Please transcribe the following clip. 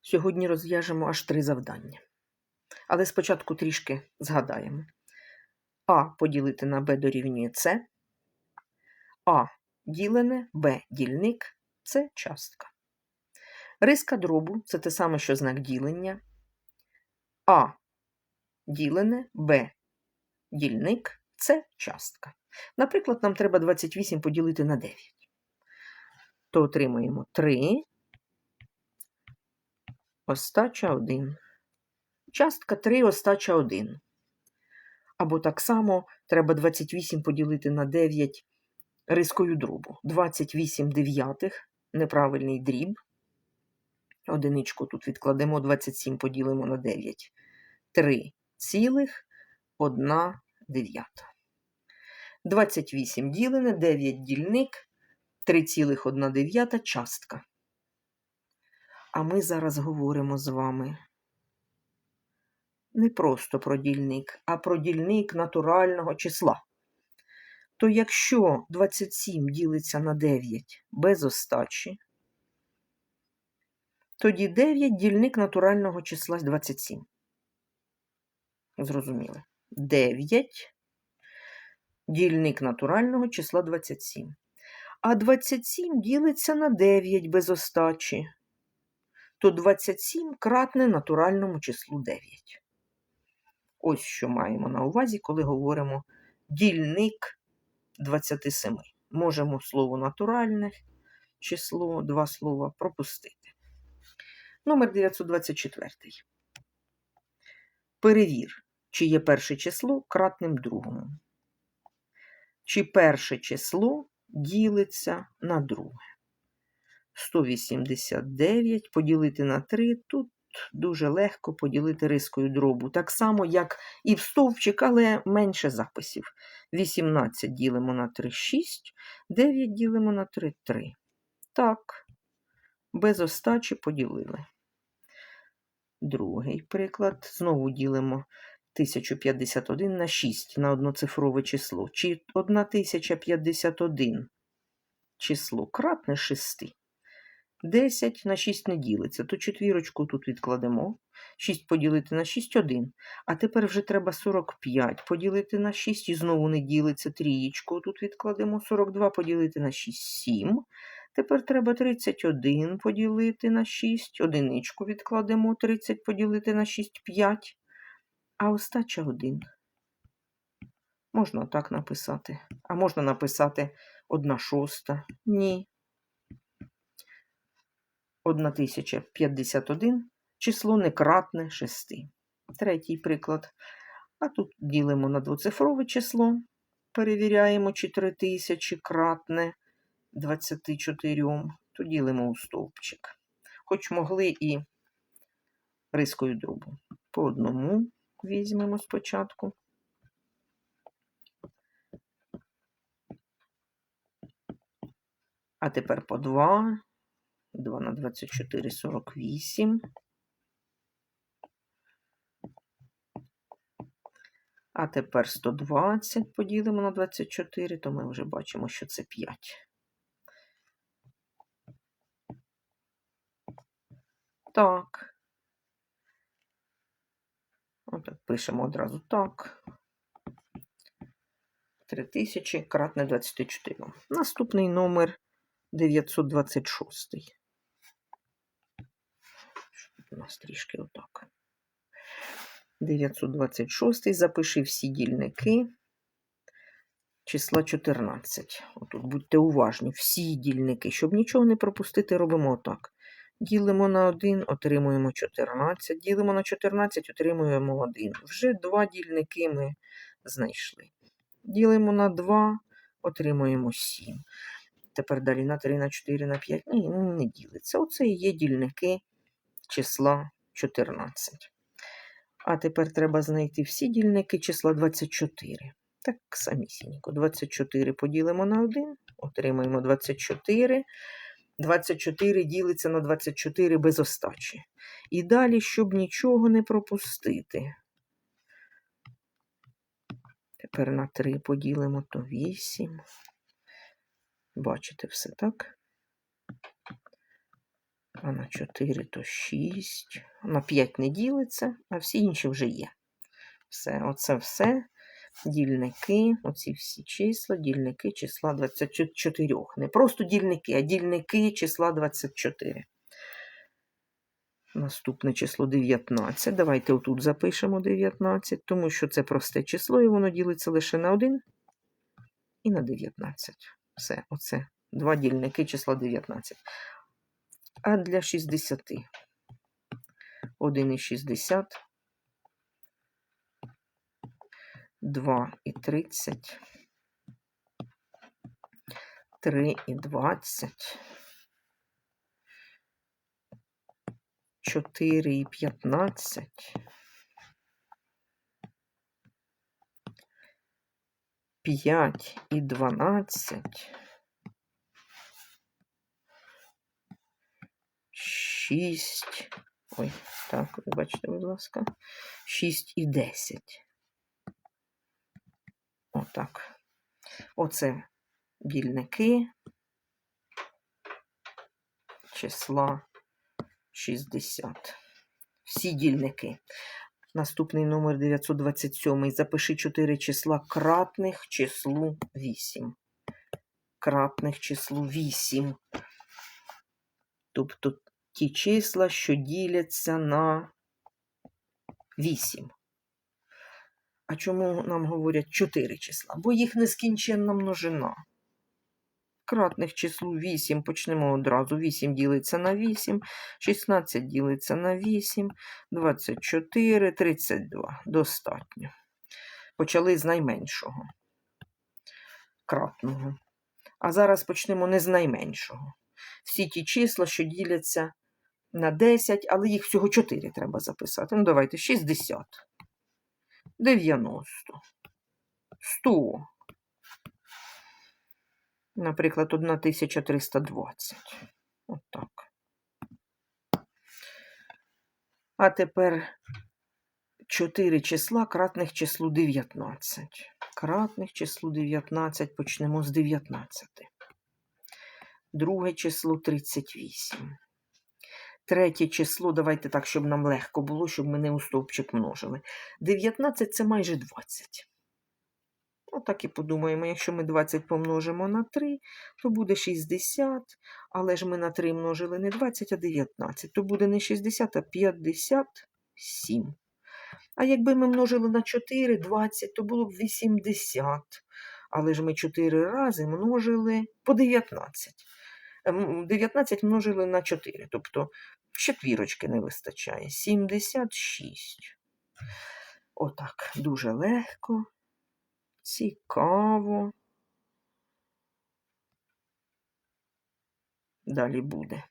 Сьогодні розв'яжемо аж три завдання. Але спочатку трішки згадаємо. А поділити на Б дорівнює С. А ділене, Б дільник це частка. Риска дробу це те саме, що знак ділення. А ділене, Б дільник це частка. Наприклад, нам треба 28 поділити на 9. То отримаємо 3, остача 1. Частка 3, остача 1. Або так само треба 28 поділити на 9 рискою дробу. 28 дев'ятих, неправильний дріб. Одиничку тут відкладемо, 27 поділимо на 9. 3 цілих 1 дев'ята. 28 ділене, 9 дільник, 3,1 частка. А ми зараз говоримо з вами не просто про дільник, а про дільник натурального числа. То якщо 27 ділиться на 9 без остачі, тоді 9 дільник натурального числа 27. Зрозуміли? 9 дільник натурального числа 27. А 27 ділиться на 9 без остачі. То 27 кратне натуральному числу 9. Ось що маємо на увазі, коли говоримо дільник 27. Можемо слово натуральне число, два слова пропустити. Номер 924. Перевір, чи є перше число кратним другому. Чи перше число ділиться на друге. 189 поділити на 3. Тут дуже легко поділити рискою дробу. Так само, як і в стовпчик, але менше записів. 18 ділимо на 3 6, 9 ділимо на 3 3. Так, без остачі поділили. Другий приклад. Знову ділимо 1051 на 6 на одноцифрове число. Чи 1051 число кратне 6. 10 на 6 не ділиться, то четвірочку тут відкладемо. 6 поділити на 6 1. А тепер вже треба 45 поділити на 6 і знову не ділиться. Трієчку тут відкладемо. 42 поділити на 6 7. Тепер треба 31 поділити на 6. Одиничку відкладемо. 30 поділити на 6 5. А остача 1. Можна так написати. А можна написати 1 шоста. Ні. 1051 число некратне 6. Третій приклад. А тут ділимо на двоцифрове число. Перевіряємо, чи 3000 кратне 24. То ділимо у стовпчик. Хоч могли і рискою дробу. По одному візьмемо спочатку. А тепер по 2. 2 на 24 48. А тепер 120 поділимо на 24, то ми вже бачимо, що це 5. Так. Отак пишемо одразу так. 3000 кратне 24. Наступний номер 926. Нас трішки отак. 926. Запиши всі дільники. Числа 14. Отут будьте уважні, всі дільники. Щоб нічого не пропустити, робимо отак. Ділимо на 1, отримуємо 14. Ділимо на 14, отримуємо 1. Вже два дільники ми знайшли. Ділимо на 2, отримуємо 7. Тепер далі на 3, на 4, на 5. Ні, не ділиться. Оце і є дільники числа 14. А тепер треба знайти всі дільники числа 24. Так самісінько. 24 поділимо на 1, отримаємо 24. 24 ділиться на 24 без остачі. І далі, щоб нічого не пропустити. Тепер на 3 поділимо, то 8. Бачите все, так? А на 4 то 6. На 5 не ділиться, а всі інші вже є. Все, оце все. Дільники, оці всі числа, дільники числа 24. Не просто дільники, а дільники числа 24. Наступне число 19. Давайте отут запишемо 19, тому що це просте число, і воно ділиться лише на 1 і на 19. Все, оце два дільники числа 19 а для 60. 1,60, 2,30, 3,20, 4,15, 5,12, 6. Ой, так, вибачте, будь ласка. 6 і 10. Отак. Оце дільники числа 60. Всі дільники. Наступний номер 927. Запиши 4 числа кратних числу 8. Кратних числу 8. Тобто ті числа, що діляться на 8. А чому нам говорять 4 числа? Бо їх нескінченна множина. Кратних числу 8 почнемо одразу. 8 ділиться на 8, 16 ділиться на 8, 24, 32. Достатньо. Почали з найменшого. Кратного. А зараз почнемо не з найменшого. Всі ті числа, що діляться на 10, але їх всього 4 треба записати. Ну, давайте 60. 90, 100. Наприклад, 1320. Отак. А тепер 4 числа кратних числу 19. Кратних числу 19 почнемо з 19. Друге число 38. Третє число, давайте так, щоб нам легко було, щоб ми не у стовпчик множили. 19 це майже 20. Отак і подумаємо, якщо ми 20 помножимо на 3, то буде 60, але ж ми на 3 множили не 20, а 19, то буде не 60, а 57. А якби ми множили на 4, 20, то було б 80. Але ж ми 4 рази множили по 19. 19 множили на 4, тобто четвірочки не вистачає. 76. Отак, дуже легко, цікаво. Далі буде.